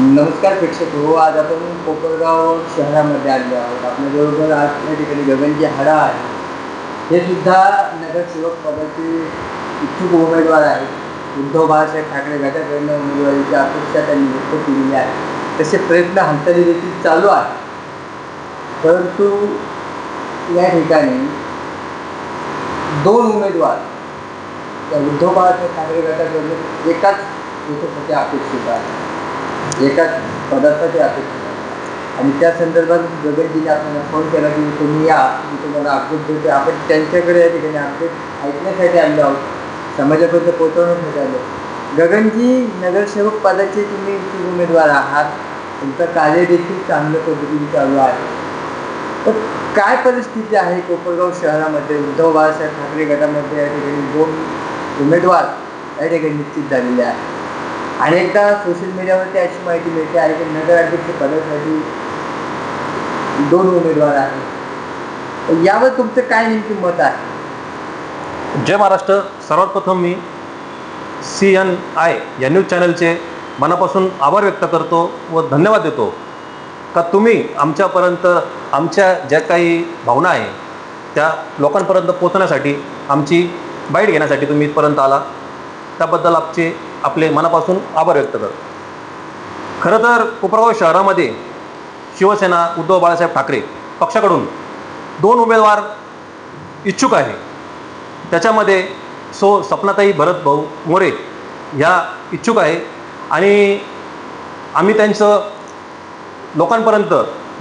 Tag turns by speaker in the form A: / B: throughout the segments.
A: नमस्कार प्रेक्षक हो आज आपण कोपरगाव शहरामध्ये आलेलो आहोत. आपल्याबरोबर आज त्या ठिकाणी गगनजी हाडा आहे हे सुद्धा नगरसेवक पदाचे इच्छुक उमेदवार आहेत. उद्धव बाळासाहेब ठाकरे गटाकडनं उमेदवारीची अपेक्षा त्यांनी व्यक्त केलेली आहे. तसे प्रयत्न हालचाली देखील चालू आहे परंतु या ठिकाणी दोन उमेदवार त्या उद्धव बाळासाहेब ठाकरे गटाकडून एकाच हेतूसाठी अपेक्षित आहे एकाच पदार्थाचे अपेक्षित आणि त्या संदर्भात गगनजीने आपल्याला फोन केला की तुम्ही या मी तुम्हाला अपडेट देते. आपण त्यांच्याकडे या ठिकाणी अपडेट ऐकण्यासाठी आलो आहोत. समाजापर्यंत पोहोचवण्यासाठी आलो गगनजी नगरसेवक पदाचे तुम्ही उमेदवार आहात. तुमचं कार्य देखील चांगल्या पद्धतीने चालू आहे. तर काय परिस्थिती आहे कोपरगाव शहरामध्ये? उद्धव बाळासाहेब ठाकरे गटामध्ये या ठिकाणी दोन उमेदवार या ठिकाणी निश्चित झालेले आहे अनेकदा सोशल मीडियावरती अशी माहिती मिळते आहे की नगराध्यक्ष पदासाठी दोन उमेदवार आहेत. यावर तुमचं काय नेमकी मत आहे?
B: जय महाराष्ट्र. सर्वात प्रथम मी सी एन आय या न्यूज चॅनलचे मनापासून आभार व्यक्त करतो व धन्यवाद देतो. का तुम्ही आमच्यापर्यंत आमच्या ज्या काही भावना आहे त्या लोकांपर्यंत पोचण्यासाठी आमची बाईट घेण्यासाठी तुम्ही इथपर्यंत आला. त्याबद्दल आमचे आपले मनापासून आभार व्यक्त करतो. खरं तर कोपरगाव शहरामध्ये शिवसेना उद्धव बाळासाहेब ठाकरे पक्षाकडून दोन उमेदवार इच्छुक आहे. त्याच्यामध्ये सो सपनाताई भरत भाऊ मोरे ह्या इच्छुक आहे. आणि आम्ही त्यांचं लोकांपर्यंत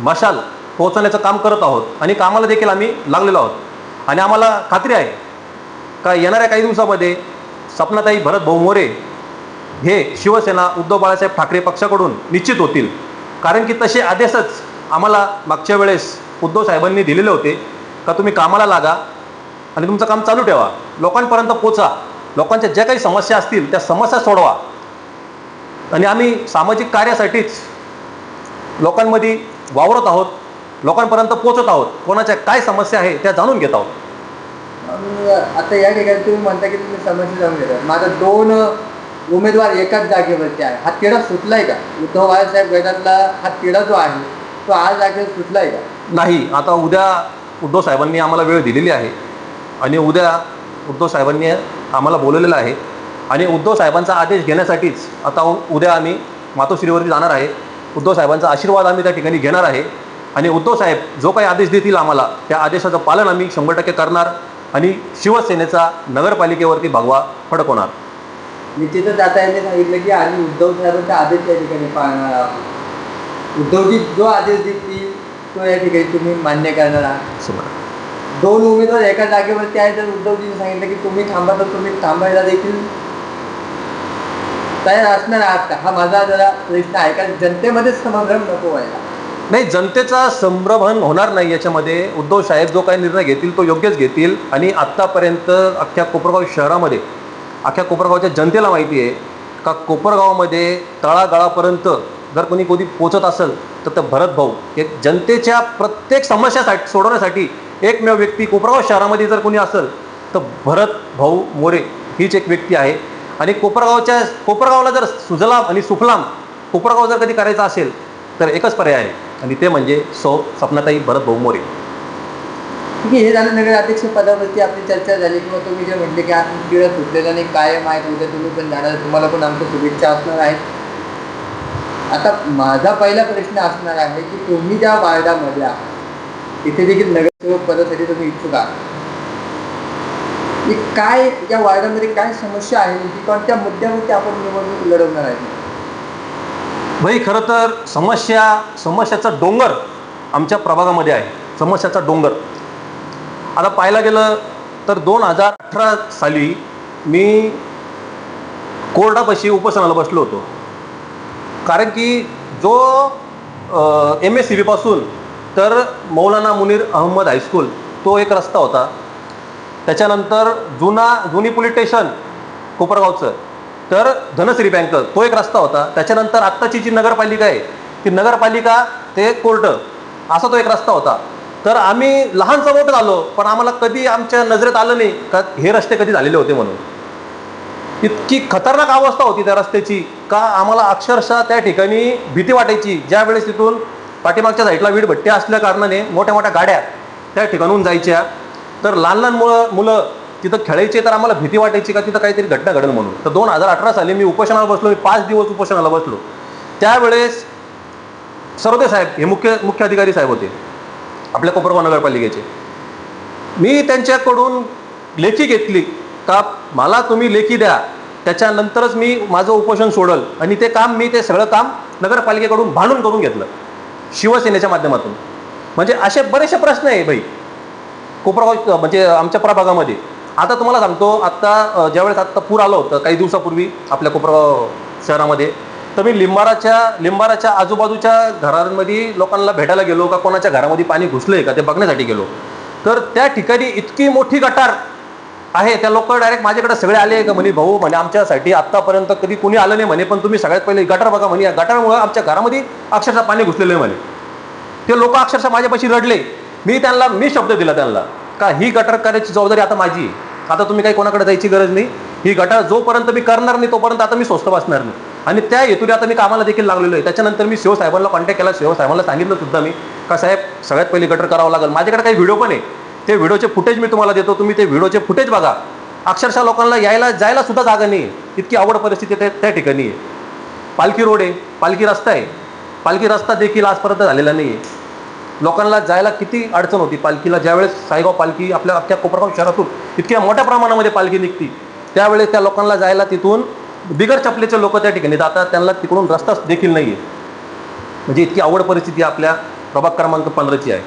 B: मशाल पोहोचवण्याचं काम करत आहोत आणि कामाला देखील आम्ही लागलेलो आहोत. आणि आम्हाला खात्री आहे का येणाऱ्या काही दिवसामध्ये सपनाताई भरत भाऊ मोरे हे शिवसेना उद्धव बाळासाहेब ठाकरे पक्षाकडून निश्चित होतील. कारण की तसे आदेशच आम्हाला मागच्या वेळेस उद्धव साहेबांनी दिलेले होते. का तुम्ही कामाला लागा आणि तुमचं काम चालू ठेवा. लोकांपर्यंत पोचा. लोकांच्या ज्या काही समस्या असतील त्या समस्या सोडवा. आणि आम्ही सामाजिक कार्यासाठीच लोकांमध्ये वावरत आहोत. लोकांपर्यंत पोचत आहोत. कोणाच्या काय समस्या आहे त्या जाणून घेत आहोत.
A: आता या ठिकाणी तुम्ही म्हणता की तुम्ही समस्या जाऊन घेता माझ्या दोन उमेदवार एकाच जागेवरती आहे. हा तिढा सुटलाय का? उद्धव बाळासाहेब गटातला हा तिढा जो आहे तो आज जागेवर सुटलाय का?
B: नाही आता उद्या उद्धव साहेबांनी आम्हाला वेळ दिलेली आहे आणि उद्या उद्धव साहेबांनी आम्हाला बोलवलेलं आहे आणि उद्धव साहेबांचा आदेश घेण्यासाठीच आता उद्या आम्ही मातोश्रीवरती जाणार आहे. उद्धव साहेबांचा आशीर्वाद आम्ही त्या ठिकाणी घेणार आहे आणि उद्धव साहेब जो काही आदेश देतील आम्हाला त्या आदेशाचं पालन आम्ही शंभर टक्के करणार आणि शिवसेनेचा नगरपालिकेवरती भगवा फडकवणार.
A: निश्चितच आता यांनी सांगितलं की आम्ही उद्धव साहेबांचा आदेश या ठिकाणी पाळणार आहोत. उद्धवजी जो आदेश देतील तो या ठिकाणी तुम्ही मान्य करणार आहात. दोन उमेदवार एका जागेवरती आहे तर उद्धवजींनी सांगितलं की तुम्ही थांबा तर तुम्ही थांबायला देखील तयार असणार आहात का? हा माझा जरा प्रश्न आहे कारण जनतेमध्ये समाधान नको व्हायला.
B: नाही जनतेचा संभ्रमण होणार नाही याच्यामध्ये. उद्धव साहेब जो काही निर्णय घेतील तो योग्यच घेतील. आणि आत्तापर्यंत अख्ख्या कोपरगाव शहरामध्ये अख्ख्या कोपरगावच्या जनतेला माहिती आहे का कोपरगावमध्ये तळागाळापर्यंत जर कोणी कोणी पोचत असेल तर ते भरत भाऊ. हे जनतेच्या प्रत्येक समस्यासाठी सोडवण्यासाठी एकमेव व्यक्ती कोपरगाव शहरामध्ये जर कोणी असेल तर भरत भाऊ मोरे हीच एक व्यक्ती आहे. आणि कोपरगावच्या कोपरगावला जर सुजलाम आणि सुफलाम कोपरगाव जर कधी करायचा असेल तर एकच पर्याय आहे. आणि ते म्हणजे सौ सपनाताई भरत भाऊ मोरे.
A: की हे झालं नगराध्यक्ष पदावरती आपली चर्चा झाली. किंवा तुम्ही जे म्हटले की आपण किडा सुटलेला नाही कायम आहेत उद्या तुम्ही पण जाणार तुम्हाला पण आमच्या शुभेच्छा असणार आहेत. आता माझा पहिला प्रश्न असणार आहे की तुम्ही ज्या वार्डामध्ये आहात तिथे देखील नगरसेवक पदासाठी तुम्ही इच्छुक आहात. की काय या वार्डामध्ये काय समस्या आहे की कोणत्या मुद्द्यावरती आपण निवडणूक लढवणार आहे?
B: भाई खरं तर समस्या समस्याचा डोंगर आमच्या प्रभागामध्ये आहे. समस्याचा डोंगर. आता पाहायला गेलं तर दोन हजार अठरा साली मी कोर्टापाशी उपोषणाला बसलो होतो. कारण की जो एम एस सी बीपासून तर मौलाना मुनीर अहमद हायस्कूल तो एक रस्ता होता. त्याच्यानंतर जुना जुनी पोलीस स्टेशन कोपरगावचं तर धनश्री बँक तो एक रस्ता होता. त्याच्यानंतर आत्ताची जी नगरपालिका आहे ती नगरपालिका ते कोर्ट असा तो एक रस्ता होता. तर आम्ही लहान मोठं आलो पण आम्हाला कधी आमच्या नजरेत आलं नाही का हे रस्ते कधी झालेले होते म्हणून. इतकी खतरनाक अवस्था होती त्या रस्त्याची का आम्हाला अक्षरशः त्या ठिकाणी भीती वाटायची. ज्या वेळेस तिथून पाठीमागच्या साईडला वीड भट्टी असल्या कारणाने मोठ्या मोठ्या गाड्या त्या ठिकाणून जायच्या. तर लहान लहान मुलं मुलं तिथं खेळायचे तर आम्हाला भीती वाटायची का तिथं काहीतरी घटना घडेल म्हणून. तर दोन हजार अठरा साली मी उपोषणाला बसलो मी पाच दिवस उपोषणाला बसलो. त्यावेळेस सरोदे साहेब हे मुख्य मुख्य अधिकारी साहेब होते. आपल्या कोपरगाव नगरपालिकेचे. मी त्यांच्याकडून लेखी घेतली का मला तुम्ही लेखी द्या त्याच्यानंतरच मी माझं उपोषण सोडल आणि ते काम मी ते सगळं काम नगरपालिकेकडून भांडून करून घेतलं शिवसेनेच्या माध्यमातून. म्हणजे असे बरेचसे प्रश्न आहे भाई कोपरगाव म्हणजे आमच्या प्रभागामध्ये. आता तुम्हाला सांगतो आत्ता ज्यावेळेस आत्ता पूर आलं होतं काही दिवसापूर्वी आपल्या कोपरगाव शहरामध्ये तर मी लिंबाराच्या लिंबाराच्या आजूबाजूच्या घरांमध्ये लोकांना भेटायला गेलो का कोणाच्या घरामध्ये पाणी घुसलंय का ते बघण्यासाठी गेलो. तर त्या ठिकाणी इतकी मोठी गटार आहे त्या लोक डायरेक्ट माझ्याकडे सगळे आले का म्हणे भाऊ म्हणे आमच्यासाठी आत्तापर्यंत कधी कुणी आलं नाही म्हणे पण तुम्ही सगळ्यात पहिले गटार बघा म्हणे. या गटारमुळे आमच्या घरामध्ये अक्षरशः पाणी घुसलेलं आहे म्हणे. ते लोक अक्षरशः माझ्यापाशी रडले. मी त्यांना मी शब्द दिला त्यांना का ही गटार करायची जबाबदारी आता माझी आता तुम्ही काही कोणाकडे जायची गरज नाही? ही गटा जोपर्यंत मी करणार नाही तोपर्यंत आता मी स्वस्त बसणार नाही. आणि त्या हेतूने आता मी कामाला देखील लागलेलो आहे. त्याच्यानंतर मी शिवसाहेबांना कॉन्टॅक्ट केला. शिवसाहेबांना सांगितलं सुद्धा मी का साहेब सगळ्यात पहिले गटर करावं लागेल. माझ्याकडे काही व्हिडिओ पण आहे. ते व्हिडिओचे फुटेज मी तुम्हाला देतो. तुम्ही ते व्हिडिओचे फुटेज बघा. अक्षरशः लोकांना यायला जायला सुद्धा जागा नाही आहे. इतकी आवड परिस्थिती त्या त्या ठिकाणी आहे. पालखी रोड आहे. पालखी रस्ता आहे. पालखी रस्ता देखील आजपर्यंत झालेला नाही आहे लोकांना जायला किती अडचण होती. पालखीला ज्यावेळेस साईगाव पालखी आपल्या अख्ख्या कोपरगाव शहरातून इतक्या मोठ्या प्रमाणामध्ये पालखी निघती. त्यावेळेस त्या लोकांना जायला तिथून बिगर चपलेचे लोक त्या ठिकाणी जातात. त्यांना तिकडून रस्ताच देखील नाही आहे म्हणजे इतकी आवड परिस्थिती आपल्या प्रभाग क्रमांक पंधराची आहे.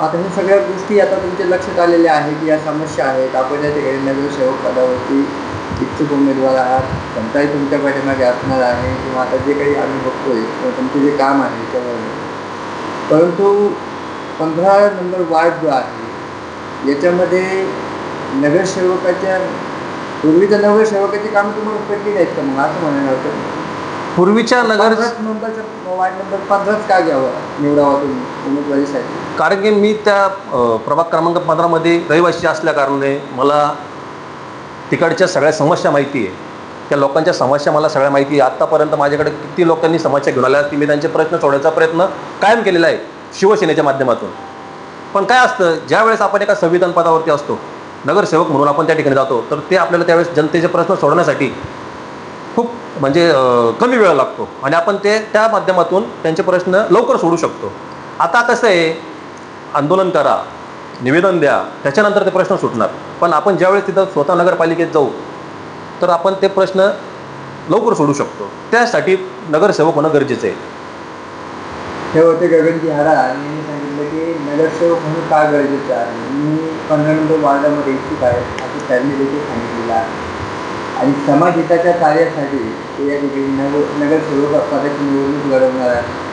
A: आता ह्या सगळ्या गोष्टी आता तुमच्या लक्षात आलेल्या आहे की या समस्या आहेत. आपण या ठिकाणी नगरसेवक पदावरती इच्छुक उमेदवार आहात. कोणताही तुमच्या पाठीमागे असणार आहे किंवा आता जे काही आम्ही बघतोय किंवा तुमचं जे काम आहे त्यावर परंतु पंधरा नंबर वार्ड जो आहे याच्यामध्ये नगरसेवकाच्या पूर्वीच्या नगरसेवकाची कामं तुम्हाला पडली नाहीत का मग? असं म्हणायला होतं.
B: पूर्वीच्या नगर
A: पंधराच नंबरचा वार्ड नंबर पंधराच का घ्यावा निवडावा तुम्ही उमेदवारीसाठी?
B: कारण की मी त्या अ, प्रभाग क्रमांक पंधरामध्ये रहिवासी असल्या कारणाने मला तिकडच्या सगळ्या समस्या माहिती आहे. त्या लोकांच्या समस्या मला सगळ्या माहिती आहे. आत्तापर्यंत माझ्याकडे किती लोकांनी समस्या घेऊन आल्या की मी त्यांचे प्रश्न सोडवायचा प्रयत्न कायम केलेला आहे शिवसेनेच्या माध्यमातून. पण काय असतं ज्यावेळेस आपण एका संविधान पदावरती असतो नगरसेवक म्हणून आपण त्या ठिकाणी जातो तर ते आपल्याला त्यावेळेस जनतेचे प्रश्न सोडवण्यासाठी खूप म्हणजे कमी वेळ लागतो. आणि आपण ते त्या माध्यमातून त्यांचे प्रश्न लवकर सोडू शकतो. आता कसं आहे आंदोलन करा निवेदन द्या त्याच्यानंतर ते प्रश्न सुटणार. पण आपण ज्यावेळेस तिथं स्वतः नगरपालिकेत जाऊ तर आपण ते प्रश्न लवकर सोडू शकतो. त्यासाठी नगरसेवक होणं गरजेचं आहे.
A: हे होते गगनजी हाडा आणि यांनी सांगितलं की नगरसेवक म्हणून का गरजेचं आहे? मी पंधरा नंबर वार्डामध्ये इच्छुक आहे असं त्यांनी देखील सांगितलेलं आहे. आणि समाज हिताच्या कार्यासाठी ते या ठिकाणी नगर नगरसेवक पदाची निवडणूक लढवणार आहे